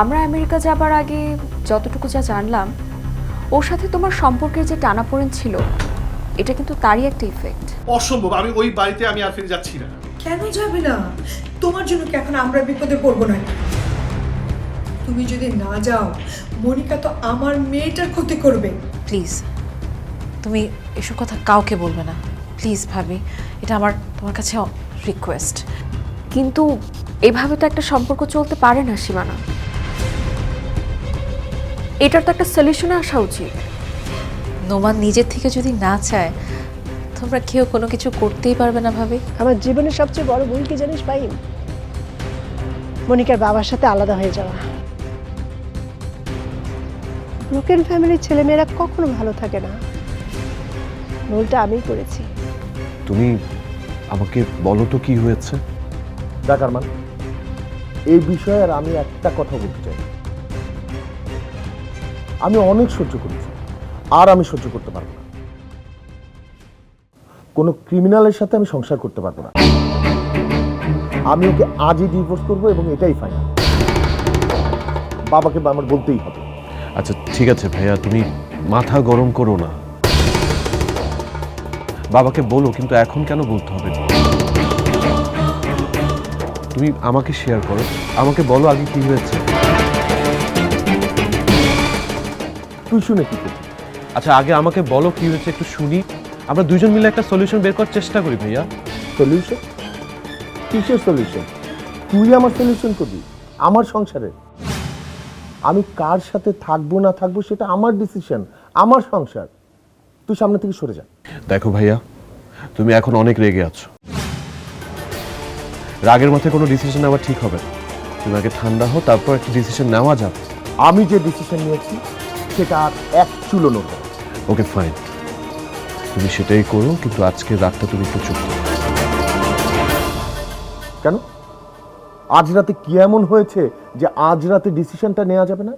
আমরা আমেরিকা যাবার আগে যতটুকু যা জানলাম ওর সাথে তোমার সম্পর্কের যে টানাপোড়েন ছিল এটা কিন্তু তারই একটা ইফেক্ট অসম্ভব। আমি ওই বাড়িতে আমি আর ফিরে যাচ্ছি না। কেন যাবে না? তোমার জন্য কি এখন আমরা বিপদে পড়ব না তুমি যদি না যাও মনিকা তো আমার মেয়েটার ক্ষতি করবে। প্লিজ তুমি এসব কথা কাউকে বলবে না। প্লিজ ভাবি এটা আমার তোমার কাছে রিকোয়েস্ট কিন্তু এভাবে তো একটা সম্পর্ক চলতে পারে না সীমানা। এটার তো একটা সলিউশনে আসা উচিত। নোমান নিজের থেকে যদি না চায় তোমরা কেউ কোনো কিছু করতেই পারবে না ভাবে। আমার জীবনের সবচেয়ে বড় ভুল কি জানিস ভাই মনিকার বাবার সাথে আলাদা হয়ে যাওয়া। ব্রোকেন ফ্যামিলির ছেলেমেয়েরা কখনো ভালো থাকে না। ভুলটা আমিই করেছি। তুমি আমাকে বলো তো কি হয়েছে? দেখ আরমান এই বিষয়ে আর আমি একটা কথা বলতে চাই। আমি অনেক সহ্য করেছি। আর আমি সহ্য করতে পারব না। কোনো ক্রিমিনালের সাথে আমি সংসার করতে পারব না। আমি ওকে আজই ডিভোর্স করব এবং এটাই ফাইনাল বাবাকে আমার বলতেই হবে। আচ্ছা ঠিক আছে ভাইয়া, তুমি মাথা গরম করো না। বাবাকে বলো, কিন্তু এখন কেন বলতে হবে? তুমি আমাকে শেয়ার করো। আমাকে বলো আগে কি হয়েছে। তুই শুনে কি করবি? আচ্ছা আগে আমাকে বলো কি হয়েছে একটু শুনি। আমরা দুইজন মিলে একটা সলিউশন বের করার চেষ্টা করি ভাইয়া। সলিউশন কিসের সলিউশন তুই আমার সলিউশন করবি আমার সংসারে আমি কার সাথে থাকব না থাকব সেটা আমার ডিসিশন আমার সংসার। তুই সামনে থেকে সরে যা। দেখো ভাইয়া তুমি এখন অনেক রেগে আছো। রাগের মধ্যে কোনো ডিসিশন নেওয়া ঠিক হবে না। তুমি আগে ঠান্ডা হও তারপর একটা ডিসিশন নেওয়া যাবে। আমি যে ডিসিশন নিয়েছি সেটা আর এক চুলো নড়বে ওকে ফাইন। তুমি সেটাই করো কিন্তু আজকে রাতটা তুমি একটু চুপ কেন? আজ রাতে কি এমন হয়েছে যে আজ রাতে ডিসিশনটা নেওয়া যাবে না?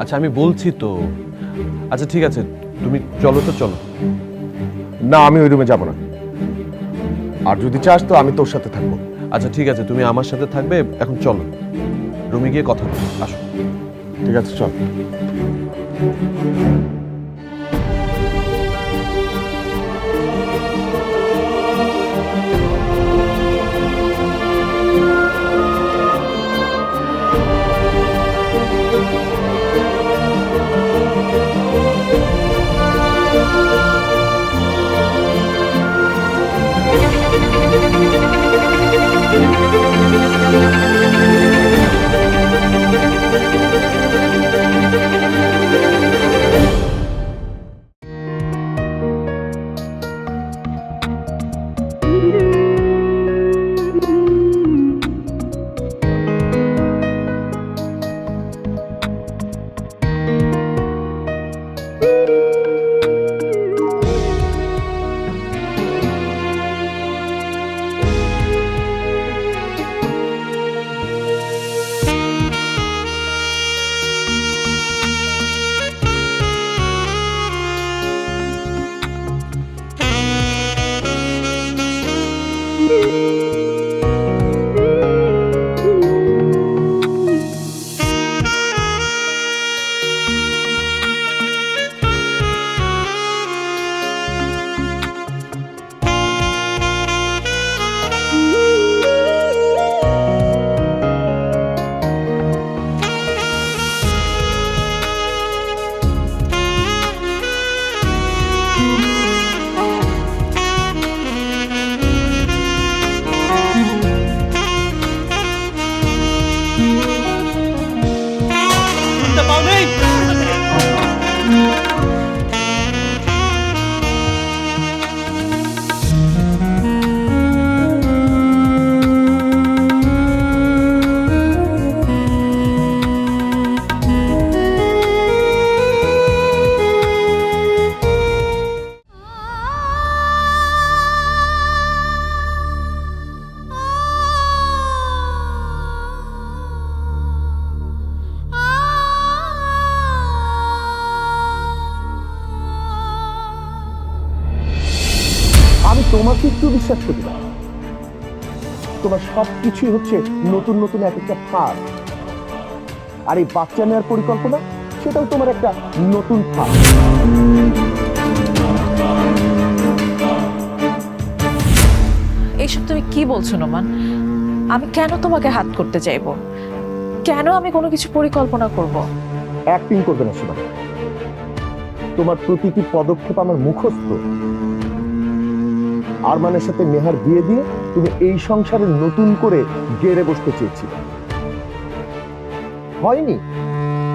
আচ্ছা আমি বলছি তো। আচ্ছা ঠিক আছে তুমি চলো তো চলো। না আমি ওই রুমে যাব না। আর যদি চাস তো আমি তোর সাথে থাকব। আচ্ছা ঠিক আছে, তুমি আমার সাথে থাকবে, এখন চলো। রুমে গিয়ে কথা বলো, আসো। ঠিক আছে, চল। কিছুই হচ্ছে নতুন নতুন এক একটা ফাঁদ আর এই বাচ্চা নেওয়ার পরিকল্পনা সেটাও তোমার একটা নতুন ফাঁদ এইসব তুমি কি বলছো নোমান? আমি কেন তোমাকে হাত করতে চাইব? কেন আমি কোনো কিছু পরিকল্পনা করব? অ্যাক্টিং করবে না শোনা তোমার প্রতিটি পদক্ষেপ আমার মুখস্থ। আরমানের সাথে নেহার বিয়ে দিয়ে তুমি এই সংসারে নতুন করে গেড়ে বসতে চেয়েছি হয়নি?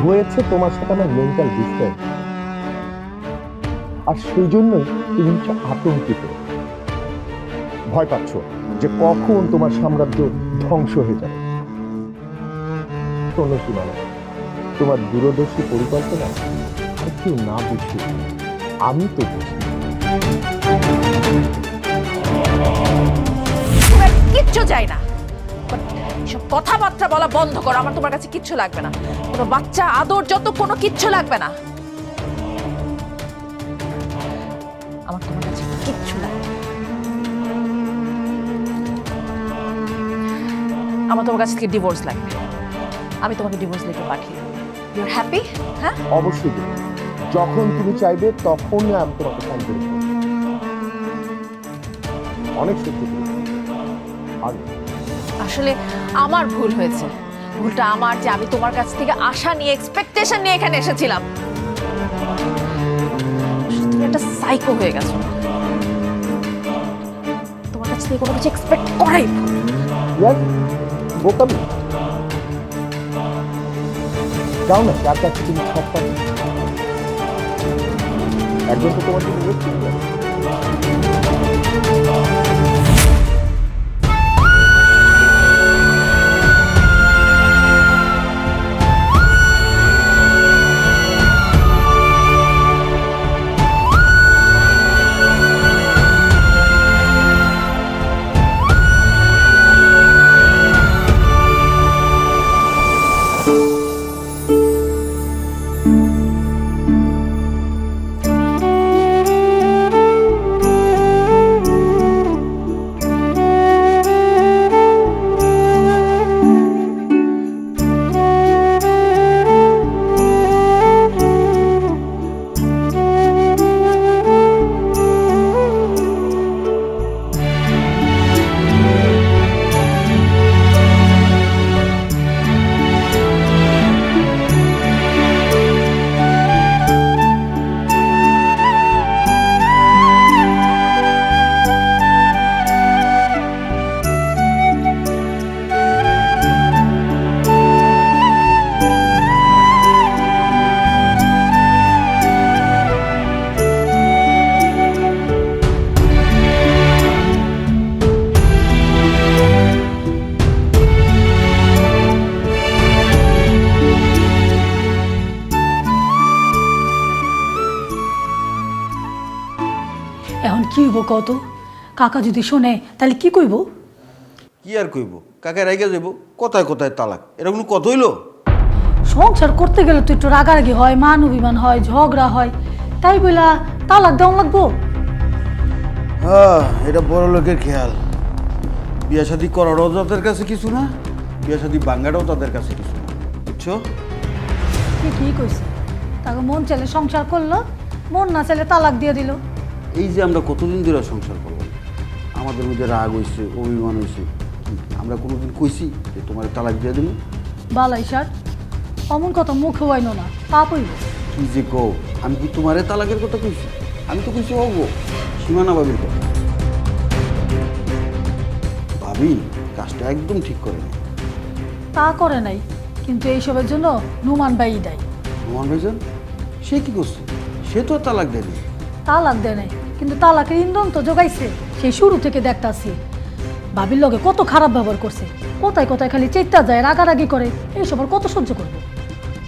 হয়েছে তোমার সাথে আমার মেন্টাল ডিস্টেন্স আর সেই জন্যই তুমি হচ্ছে আতঙ্কিত। ভয় পাচ্ছ যে কখন তোমার সাম্রাজ্য ধ্বংস হয়ে যাবে। তোমার দূরদর্শী পরিকল্পনা কেউ না বুঝি, আমি তো বুঝি। কিচ্ছু চাই না। এসব কথাবার্তা বলা বন্ধ করো, আমার তোমার কাছে কিচ্ছু লাগবে না। কোনো বাচ্চা, আদর, যত কোনো কিচ্ছু লাগবে না। আমার তোমার কাছে কিচ্ছু লাগবে আমার তোমার কাছ থেকে ডিভোর্স লাগবে? আমি তোমাকে ডিভোর্স লেটার পাঠিয়ে ইউর হ্যাপি হ্যাঁ? অবশ্যই যখন তুমি চাইবে, তখনই আমি তোমাকে ফোন করে দেব। অনেক সত্যি আর আসলে আমার ভুল হয়েছে। ভুলটা আমার যে আমি তোমার কাছ থেকে আশা নিয়ে এক্সপেকটেশন নিয়ে এখানে এসেছিলাম। তুমি একটা সাইকো হয়ে গেছো। তোমার কাছ থেকে কোনো কিছু এক্সপেক্ট করাই ভুল। বোকামি যাও না যার কাছে তুমি সব পাবে একজন তো তোমার জন্য কত? কাকা যদি শোনে তাহলে কি কইব? কি আর কইব? কাকে রাইগা যাব কোথায় কোথায় তালাক। এটা কোনো কথা হইল? সংসার করতে গেলে তো একটু রাগারাগি হয় মান অভিমান হয় ঝগড়া হয়। তাই বইলা তালাক দেওয়া লাগবো? হ্যাঁ এটা বড় লোকের খেয়াল। বিয়া শাদি করারও তাদের কাছে কিছু না বিয়া শাদি বাঙ্গাটাও তাদের কাছে কিছু না। বুঝছ? কি কি কইছে। তাকে মন চাইলে সংসার করল মন না চাইলে তালাক দিয়ে দিল। এই যে আমরা কতদিন ধরে সংসার করব? আমাদের মধ্যে রাগ হয়েছে অভিমান হয়েছে। আমরা কোনোদিন কইছি যে তোমার তালাক দিয়ে দিল বালাই সার অমন কথা মুখে হইন না পাপ হইব কি যে কো আমি কি তোমারে তালাকের কথা কইছি? আমি তো কইছি হব সীমানা ভাবির কথা। ভাবি কাজটা একদম ঠিক করে নি তা করে নাই কিন্তু এইসবের জন্য নুমান বাই দেয়। রোমান ভাইজান সে কি করছে? সে তো তালাক দেয়নি। তালাক দেয় নাই। কিন্তু তালাকের ইন্ধন তো জোগাইছে সেই শুরু থেকে দেখতাছি। ভাবির লগে কত খারাপ ব্যবহার করছে কোথায় কোথায় খালি চেতা যায় রাগারাগি করে এইসব আর কত সহ্য করব?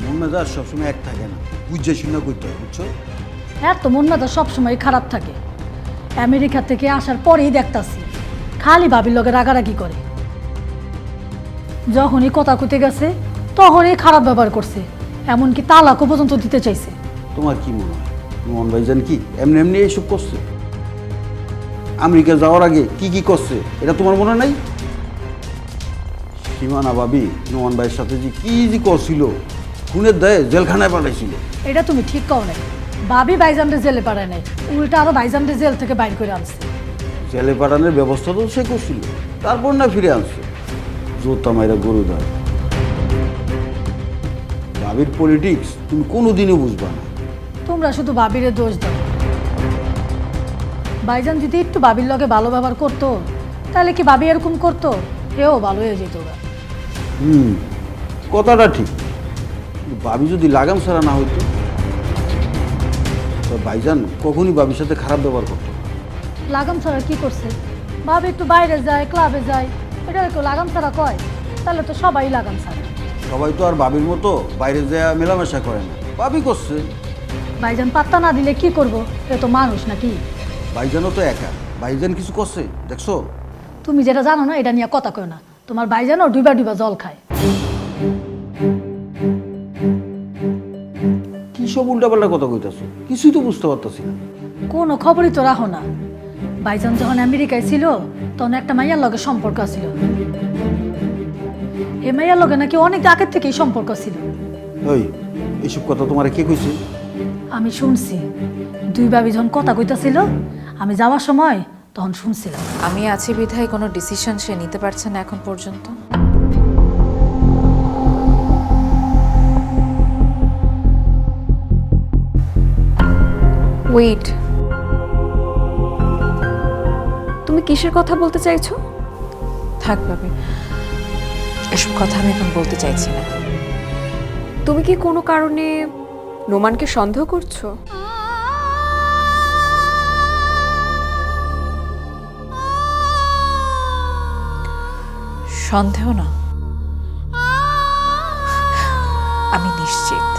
মন মেজাজ সবসময় এক থাকে না বুঝছে শুনে কইতে হয় বুঝছ? হ্যাঁ তো মন মেজাজ সবসময় খারাপ থাকে। আমেরিকা থেকে আসার পরেই দেখতাছি খালি ভাবির লগে রাগারাগি করে। যখনই কথা কইতে গেছে তখনই খারাপ ব্যবহার করছে এমনকি তালাকও পর্যন্ত দিতে চাইছে। তোমার কি মনে হয়? রোমান ভাইজান কি? এমনি এমনি এইসব করছে। আমেরিকা যাওয়ার আগে কি কি করছে? এটা তোমার মনে নাই? সীমানা ভাবি নোমান ভাইয়ের সাথে যে কি যে করছিল খুনের দেয় জেলখানায় পাঠাইছিল। এটা তুমি ঠিক কও নাই। ভাবি বাইজানরে জেলে পাঠায় নাই উল্টা আরও বাইজানরে জেল থেকে বাইর করে আনছে। জেলে পাঠানোর ব্যবস্থা তো সে করছিল তারপর না ফিরে আনছে। জোতা মাইরা গরু দেয় ভাবির পলিটিক্স তুমি কোনোদিনও বুঝবা না। তোমরা শুধু বাবিরে দোষ দাও। বাইজান যদি একটু বাবির লগে ভালো ব্যবহার করতো তাহলে কি বাবি এরকম করতো? এও ভালো হয়ে যেত ওরা। হুম কথাটা ঠিক। বাবি যদি লাগাম ছাড়া না হইতো তো ভাইজান কখনই ভাবির সাথে খারাপ ব্যবহার করতো লাগাম ছাড়া কি করছে? ভাবি একটু বাইরে যায় ক্লাবে যায় এটা কেউ লাগাম ছাড়া কয়? তাহলে তো সবাই লাগাম ছাড়া। সবাই তো আর বাবির মতো বাইরে যায় মেলামেশা করে না। বাবি করছে। ভাইজান পাত্তা না দিলে কি করব? এ তো মানুষ নাকি? ভাইজানও তো একা। ভাইজান কিছু করছে দেখছ? তুমি যেটা জানো না এটা নিয়ে কথা কয় না। তোমার ভাইজানও ডুবা ডুবা জল খায়। কি সব উল্টাপাল্টা কথা কইতাছো? কিছুই তো বুঝতে পারতাছি না। কোনো খবরই তো রাখো না। ভাইজান যখন আমেরিকায় ছিল তখন একটা মাইয়ার লগে সম্পর্ক ছিল। এ মাইয়ার লগে নাকি অনেক আগের থেকেই সম্পর্ক ছিল। ওই এইসব কথা তোমার কে কইছে? আমি শুনছি। দুই ভাবি যখন কথা কইতাছিল, আমি যাওয়ার সময় তখন শুনছিলাম। আমি আছি বিধায় কোনো ডিসিশন সে নিতে পারছে না এখন পর্যন্ত। ওয়েট তুমি কিসের কথা বলতে চাইছো? থাক ভাবি, এসব কথা আমি এখন বলতে চাইছি না। তুমি কি কোনো কারণে নোমানকে সন্দেহ করছ? সন্দেহ না। আমি নিশ্চিত।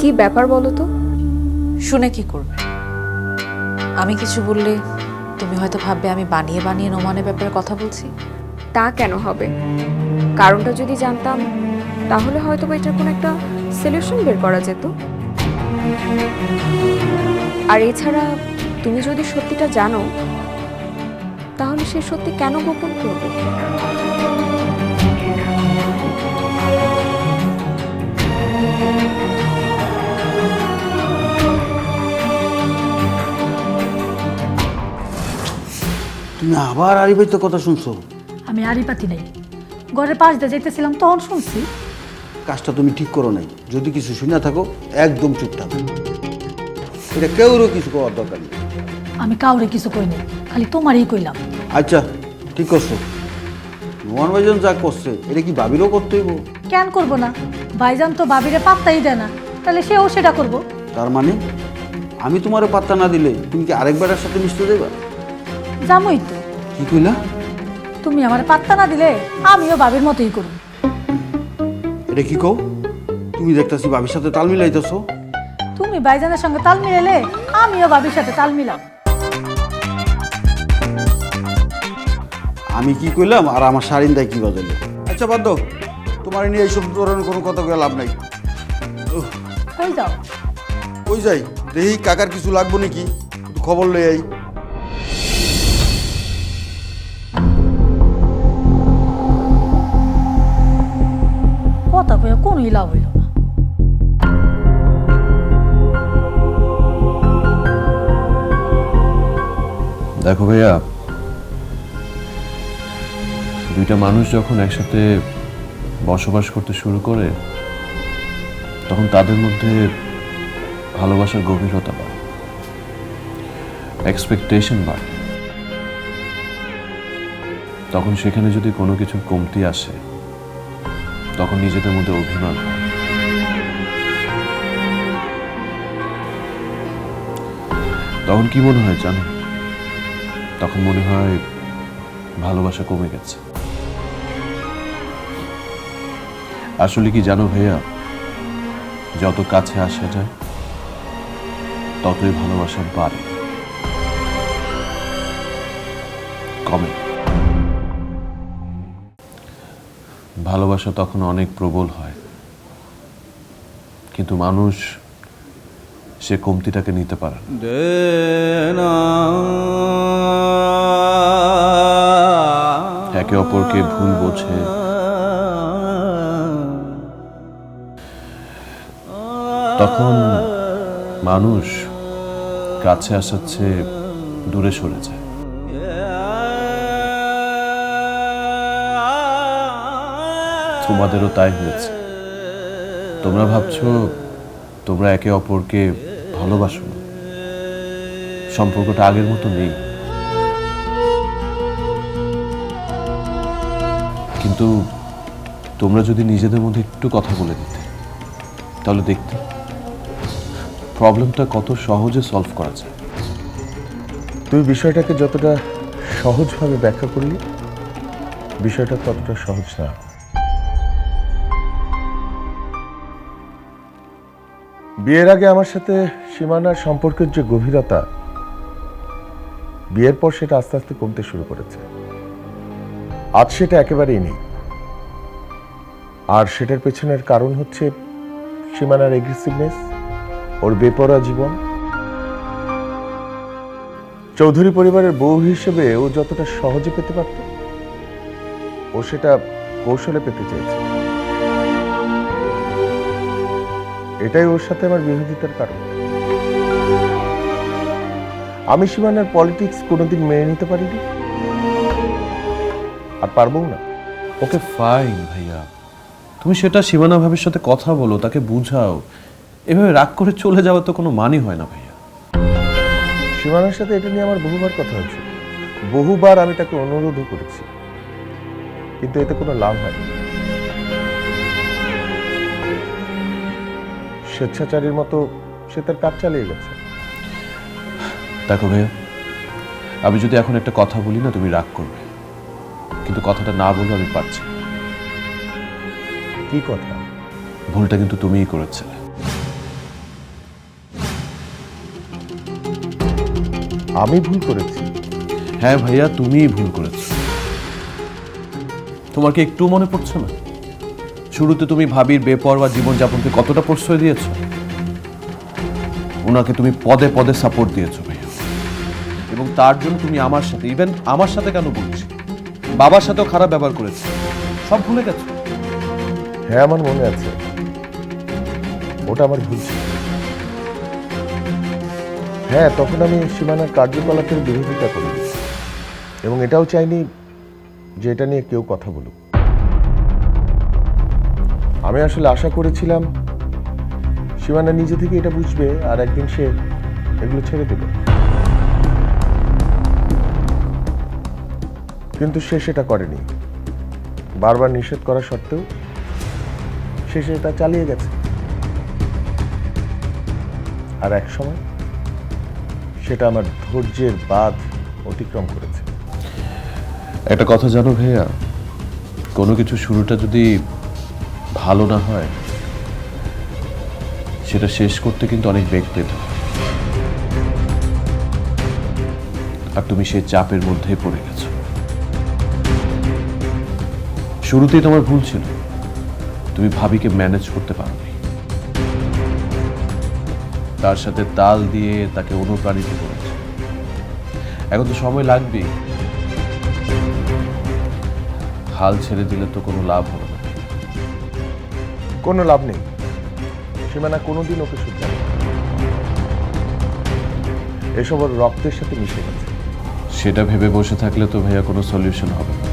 কি ব্যাপার বলো তো? শুনে কি করবে? আমি কিছু বললে তুমি হয়তো ভাববে আমি বানিয়ে বানিয়ে নোমানের ব্যাপারে কথা বলছি। তা কেন হবে? কারণটা যদি জানতাম, তাহলে হয়তো এটার কোনো একটা সলিউশন বের করা যেত। আর এছাড়া তুমি যদি সত্যিটা জানো, তাহলে সে সত্যি কেন গোপন করবে? তুমি আবার আরিফাই তো কথা শুনছো? আমি আড়ি পাতি নাই। ঘরের পাশ দিয়ে যেতেছিলাম তখন শুনছি। কাজটা তুমি ঠিক করো নাই। যদি কিছু শুনে থাকো একদম চুপ থাকো। এটা কেউরও কিছু করার দরকার নেই। আমি কাউরে কিছু কই নাই খালি তোমারই কইলাম। আচ্ছা ঠিক করছ। নোমান ভাইজান যা করছে এটা কি ভাবিরও করতে হইব? কেন করব না? ভাইজান তো বাবিরে পাত্তাই দেয় না তাহলে সেও সেটা করব। তার মানে? আমি তোমার পাত্তা না দিলে তুমি কি আরেকবারের সাথে মিশতে দেবা জামই তো কি কইলা? তুমি আমার পাত্তা না দিলে আমিও বাবির মতোই করব এটা কি কও? তুমি দেখতাছি ভাবির সাথে তাল মিলাইতেছো। তুমি ভাইজানের সঙ্গে তাল মিলালে আমিও বাবির সাথে তাল মিলাম। আমি কি কইলাম? আর আমার সারিন্দায় কি বাজাইলো? আচ্ছা বাদ দাও। তোমার নিয়ে এইসব ধরনের কোনো কথা কয়ে লাভ নাই। উহ, হয়ে যাও? কই যাই? দেখি কাকার কিছু লাগবো নাকি? একটু খবর লই আই। কোনোই লাভ হইল না? দেখো ভাইয়া, দুইটা মানুষ যখন একসাথে বসবাস করতে শুরু করে, তখন তাদের মধ্যে ভালোবাসার গভীরতা বাড়ে। এক্সপেকটেশন বাড়ে। তখন সেখানে যদি কোনো কিছুর কমতি আসে তখন নিজেদের মধ্যে অভিমান তখন কি মনে হয় জানো? তখন মনে হয় ভালোবাসা কমে গেছে। আসলে কি জানো ভাইয়া? যত কাছে আসা যায়, ততই ভালোবাসা বাড়ে। ভালোবাসা তখন অনেক প্রবল হয়। কিন্তু মানুষ সে কমতিটাকে নিতে পারে একে অপরকে ভুল বোঝে। তখন মানুষ কাছে আসার চেয়ে দূরে সরে যায়। তোমাদেরও তাই হয়েছে। তোমরা ভাবছ, তোমরা একে অপরকে ভালোবাসো না। সম্পর্কটা আগের মতো নেই। কিন্তু তোমরা যদি নিজেদের মধ্যে একটু কথা বলে দিতে, তাহলে দেখতে প্রবলেমটা কত সহজে সলভ করা যায়। তুই বিষয়টাকে যতটা সহজভাবে ব্যাখ্যা করলি, বিষয়টা ততটা সহজ না। বিয়ের আগে আমার সাথে সীমানার সম্পর্কের যে গভীরতা, বিয়ের পর সেটা আস্তে আস্তে কমতে শুরু করেছে। আজ সেটা একেবারেই নেই। আর সেটার পেছনের কারণ হচ্ছে সীমানার এগ্রেসিভনেস ওর বেপরা জীবন। চৌধুরী পরিবারের বউ হিসেবে ও যতটা সহজে পেতে পারত, ও সেটা কৌশলে পেতে চেয়েছে। এটাই ওর সাথে আমার বিরোধিতার কারণ। আমি সীমানার পলিটিক্স কোনোদিন মেনে নিতে পারিনি। আর পারব না। ওকে ফাইন ভাইয়া। তুমি সেটা সীমানা ভাবের সাথে কথা বলো তাকে বুঝাও। এভাবে রাগ করে চলে যাওয়া তো কোনো মানই হয় না ভাইয়া। সীমানার সাথে এটা নিয়ে আমার বহুবার কথা হয়েছে। বহুবার আমি তাকে অনুরোধও করেছি। কিন্তু এতে কোনো লাভ হয়নি। স্বেচ্ছাচারীর মতো সে তার কাজ চালিয়ে গেছে। দেখো ভাইয়া আমি যদি এখন একটা কথা বলি না তুমি রাগ করবে। কিন্তু কথাটা না বলে আমি পারছি। কি কথা? ভুলটা কিন্তু তুমিই করেছিলে। আমি ভুল করেছি? হ্যাঁ ভাইয়া তুমিই ভুল করেছ। তোমার কি একটু মনে পড়ছে না? শুরুতে তুমি ভাবির বেপরোয়া জীবনযাপনকে কতটা প্রশ্রয় দিয়েছ? ওনাকে তুমি পদে পদে সাপোর্ট দিয়েছ, ভাইয়া। এবং তার জন্য তুমি আমার সাথে ইভেন আমার সাথে কেন বলছি? বাবার সাথেও খারাপ ব্যবহার করেছে। সব ভুলে গেছো? হ্যাঁ আমার মনে আছে। ওটা আমার ভুল ছিল। হ্যাঁ তখন আমি সীমানার কার্যকলাপের বিরোধিতা করি এবং এটাও চাইনি যে এটা নিয়ে কেউ কথা বলুক। আমি আসলে আশা করেছিলাম সীমানা নিজে থেকে এটা বুঝবে আর একদিন সে এগুলো ছেড়ে দেবে। কিন্তু সে সেটা করেনি। বারবার নিষেধ করা সত্ত্বেও সে সেটা চালিয়ে গেছে। আর এক সময় সেটা আমার ধৈর্যের বাঁধ অতিক্রম করেছে। একটা কথা জানো ভাইয়া? কোনো কিছু শুরুটা যদি ভালো না হয়, সেটা শেষ করতে কিন্তু অনেক বেগ পেতে। আর তুমি সেই চাপের মধ্যেই পড়ে গেছো। শুরুতেই তোমার ভুল ছিল। তুমি ভাবিকে ম্যানেজ করতে পারোনি। তার সাথে তাল দিয়ে তাকে অনুপ্রাণিত করেছে। এখন তো সময় লাগবেই। হাল ছেড়ে দিলে তো কোনো লাভ হবে কোনো লাভ নেই। সীমানা কোনোদিন ওকে শুধরাবে না। এসব ওর রক্তের সাথে মিশে গেছে। সেটা ভেবে বসে থাকলে তো ভাইয়া কোনো সলিউশন হবে না।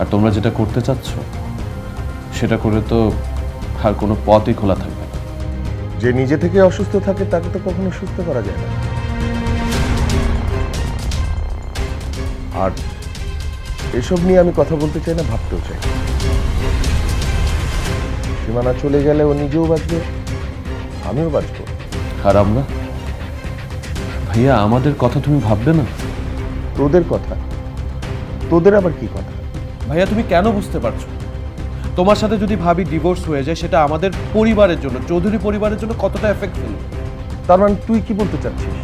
আর তোমরা যেটা করতে চাচ্ছ সেটা করে তো আর কোনো পথই খোলা থাকবে না। যে নিজে থেকে অসুস্থ থাকে তাকে তো কখনো সুস্থ করা যায় না। আর এসব নিয়ে আমি কথা বলতে চাই না ভাবতেও চাই না। সীমানা চলে গেলে ও নিজেও বাঁচবে আমিও বাঁচবো। আর আমরা? ভাইয়া আমাদের কথা তুমি ভাববে না? তোদের কথা। তোদের আবার কি কথা? ভাইয়া তুমি কেন বুঝতে পারছ? তোমার সাথে যদি ভাবি ডিভোর্স হয়ে যায় সেটা আমাদের পরিবারের জন্য চৌধুরী পরিবারের জন্য কতটা এফেক্ট ফেলবে তার মানে তুই কি বলতে চাচ্ছিস?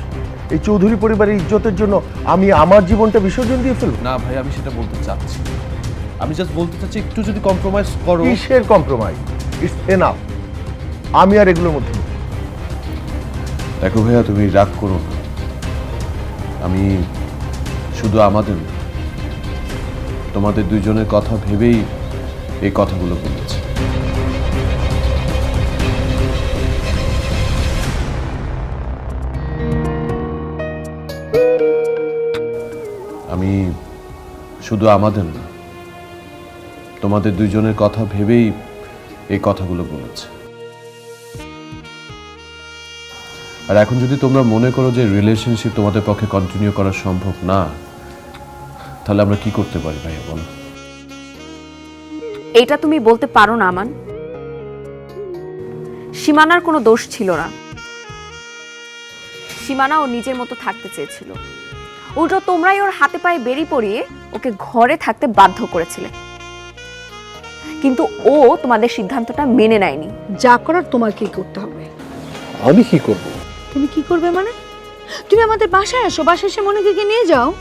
এই চৌধুরী পরিবারের ইজ্জতের জন্য আমি আমার জীবনটা বিসর্জন দিয়ে ফেলব? না ভাই আমি সেটা বলতে চাচ্ছি না। আমি জাস্ট বলতে চাচ্ছি একটু যদি কম্প্রোমাইজ করো। কিসের কম্প্রোমাইজ ইটস এনাফ আমি আর এগুলোর মধ্যে দেখো ভাইয়া তুমি রাগ করো না। আমি শুধু আমাদের তোমাদের দুইজনের কথা ভেবেই এই কথাগুলো বলেছি। আমি শুধু আমাদের না তোমাদের দুইজনের কথা ভেবেই এই কথাগুলো বলেছি। আর এখন যদি তোমরা মনে করো যে রিলেশনশিপ তোমাদের পক্ষে কন্টিনিউ করা সম্ভব না, তাহলে আমরা কি করতে পারি ভাইয়া বলো? এটা তুমি বলতে পারো না, আমান। সীমানার কোনো দোষ ছিল না। সীমানা ও নিজের মতো থাকতে চেয়েছিল। উল্টো তোমরাই ওর হাতে পায়ে বেরিয়ে পড়িয়ে ওকে ঘরে থাকতে বাধ্য করেছিলে। কিন্তু ও তোমাদের সিদ্ধান্তটা মেনে নেয়নি। যা করার তোমাকেই করতে হবে? আমি কি করব? তুমি কি করবে মানে? তুমি আমাদের বাসায় আসো বাসায় এসে মনিকাকে নিয়ে যাও।